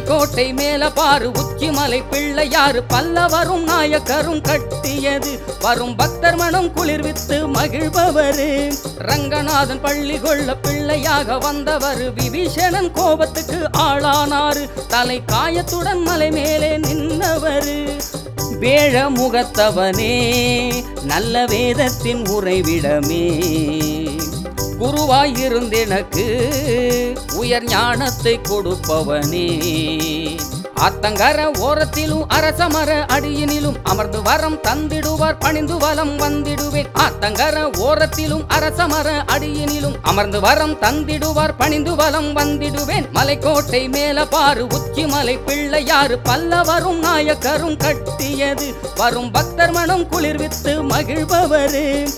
கோட்டை மேல பாரு உச்சிமலை பிள்ளையாறு. பல்லவரும் நாயக்கரும் கட்டியது. வரும் பக்தர் மனம் குளிர்வித்து மகிழ்பவரு. ரங்கநாதன் பள்ளி கொள்ள பிள்ளையாக வந்தவர். விபீஷணன் கோபத்துக்கு ஆளானாரு தலை காயத்துடன் மலை மேலே நின்றவரு வேழ முகத்தவனே நல்ல வேதத்தின் உறைவிடமே. குருவாயிருந்தெனக்கு உயர் ஞானத்தை கொடுப்பவனே. அத்தங்கர ஓரத்திலும் அரசமர அடியினிலும் அமர்ந்து வரம் தந்திடுவார் பணிந்து வலம் வந்திடுவேன். ஆத்தங்கர ஓரத்திலும் அரசமர அடியினிலும் அமர்ந்து வரம் தந்திடுவார் பணிந்து வலம் வந்திடுவேன். மலைக்கோட்டை மேல பாரு உச்சி மலை பிள்ளையாறு பல்லவரும் நாயக்கரும் கட்டியது. வரும் பக்தர் மனம் குளிர்வித்து மகிழ்பவரே.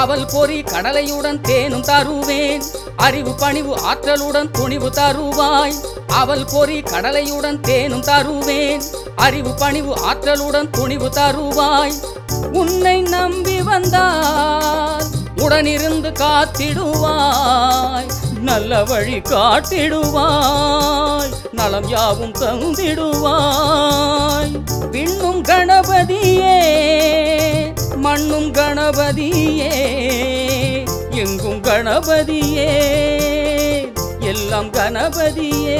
அவள் பொறி கடலையுடன் தேனும் தருவேன். அறிவு பணிவு ஆற்றலுடன் துணிவு தருவாய். அவள் பொறி கடலையுடன் தேனும் தருவேன். அறிவு பணிவு ஆற்றலுடன் துணிவு தருவாய். உன்னை நம்பி வந்தார் உடனிருந்து காத்திடுவாய். நல்ல வழி காட்டிடுவாய். நலம் யாவும் தந்திடுவாய். விண்ணும் கணபதியே கணபதியே எங்கும் கணபதியே எல்லாம் கணபதியே.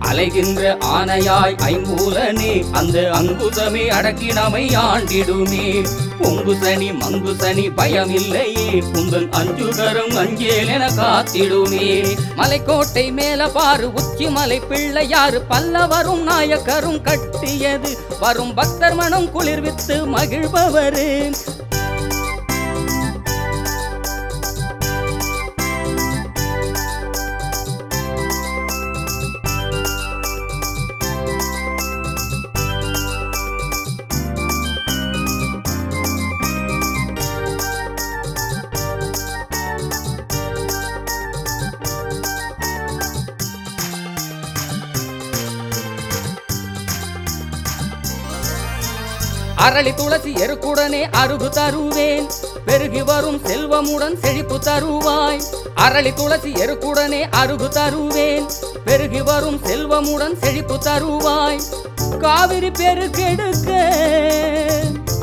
அலைகின்ற ஆனையாய் ஐம்பூலனே அந்த அங்குசமே அடக்கினமை ஆண்டிடுமே. பொங்குசனி மங்குசனி பயமில்லையே உங்கள் அஞ்சுகரும் அஞ்சேல் என காத்திடுமே. மலைக்கோட்டை மேல பாரு உச்சி மலை பிள்ளையாறு பல்லவரும் நாயக்கரும் கட்டியது. வரும் பக்தர் மனம் குளிர்வித்து மகிழ்பவரே. அரளி துளசி எருக்குடனே அருகு தருவேன். பெருகி வரும் செல்வமுடன் செழிப்பு தருவாய். அரளி துளசி எருக்குடனே அருகு தருவேன். பெருகி வரும் செல்வமுடன் செழிப்பு தருவாய். காவிரி பெருக்கெடுக்க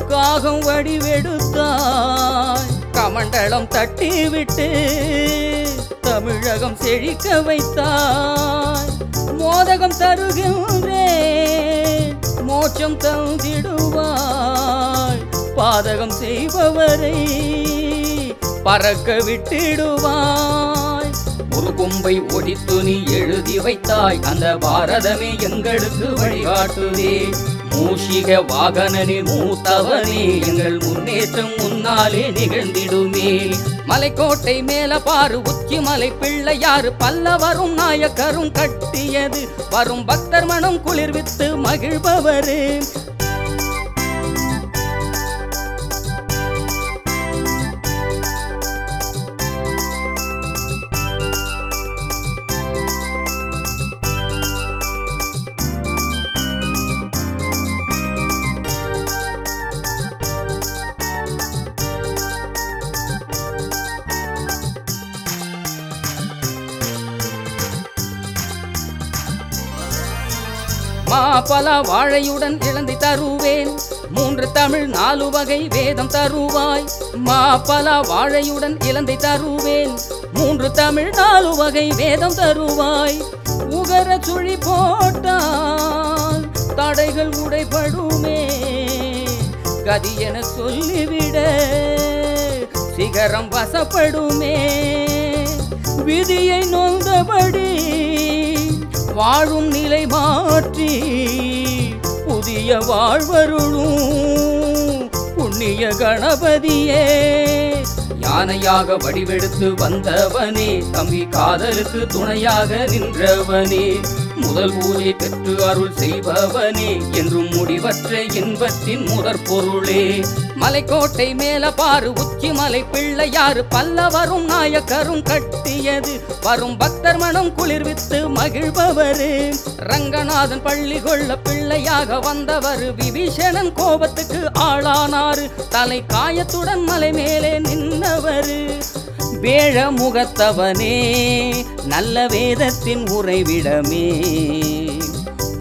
காகம் வடிவெடுத்தாய். கமண்டலம் தட்டி விட்டு தமிழகம் செழிக்க வைத்தாய். மோதகம் தருகின்றேன் மோட்சம் தந்திடும். பாதகம் செய்பவரை பறக்க விட்டிடுவாய். ஒரு கொம்பை ஒடித்து நீ எழுதி வைத்தாய். அந்த பாரதமே எங்களுக்கு வழிகாட்டுதே. மூஷிக வாகனனே மூத்தவனே எங்கள் முன்னேற்றம் முன்னாலே நிகழ்ந்திடுமே. மலைக்கோட்டை மேல பாரு உச்சி மலை பிள்ளையாறு பல்லவரும் நாயக்கரும் கட்டியது. வரும் பக்தர் மனம் குளிர்வித்து மகிழ்பவரே. மாப்பல வாழையுடன் இழந்தை தருவேன். மூன்று தமிழ் நாலு வகை வேதம் தருவாய். மாப்பல வாழையுடன் இழந்தை தருவேன். மூன்று தமிழ் நாலு வகை வேதம் தருவாய். உகர சுழி போட்டால் தடைகள் உடைபடுமே. கதி என சொல்லிவிட சிகரம் வசப்படுமே. விதியை நொந்தபடி வாழும் நிலை மாற்றி புதிய வாழ்வருளும் புண்ணிய கணபதியே. யானையாக வடிவெடுத்து வந்தவனே தம்பி காதலுக்கு துணையாக நின்றவனே. முதல் பூஜை பெற்று அருள் செய்பவனே என்றும் முடிவற்ற இன்பத்தின் முதற் பொருளே மலைக்கோட்டை மேல பாரு உச்சி மலை பிள்ளையாறு பல்லவரும் நாயக்கரும் கட்டியது வரும் பக்தர் மனம் குளிர்வித்து மகிழ்பவரே. ரங்கநாதன் பள்ளி கொள்ள பிள்ளையாக வந்தவர் விபீஷணன் கோபத்துக்கு ஆளானாரு தலை காயத்துடன் மலை மேலே நின்றவர் வேழ முகத்தவனே நல்ல வேதத்தின் உறைவிடமே.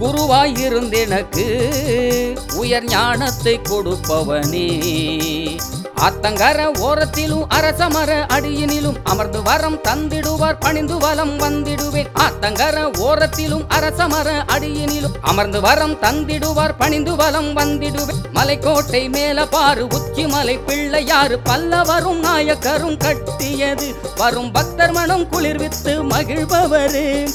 குருவாயிருந்தெனக்கு உயர் ஞானத்தை கொடுப்பவனே. ஆத்தங்கர ஓரத்திலும் அரசமர அடியினிலும் அமர்ந்து வரம் தந்திடுவார் பணிந்து வலம் வந்திடுவேன். ஆத்தங்கர ஓரத்திலும் அரசமர அடியினிலும் அமர்ந்து வரம் தந்திடுவார் பணிந்து வலம் வந்திடுவேன். மலைக்கோட்டை மேல பாரு உச்சி மலை பிள்ளையாறு பல்லவரும் நாயக்கரும் கட்டியது. வரும் பக்தர் மனம் குளிர்வித்து மகிழ்பவரே.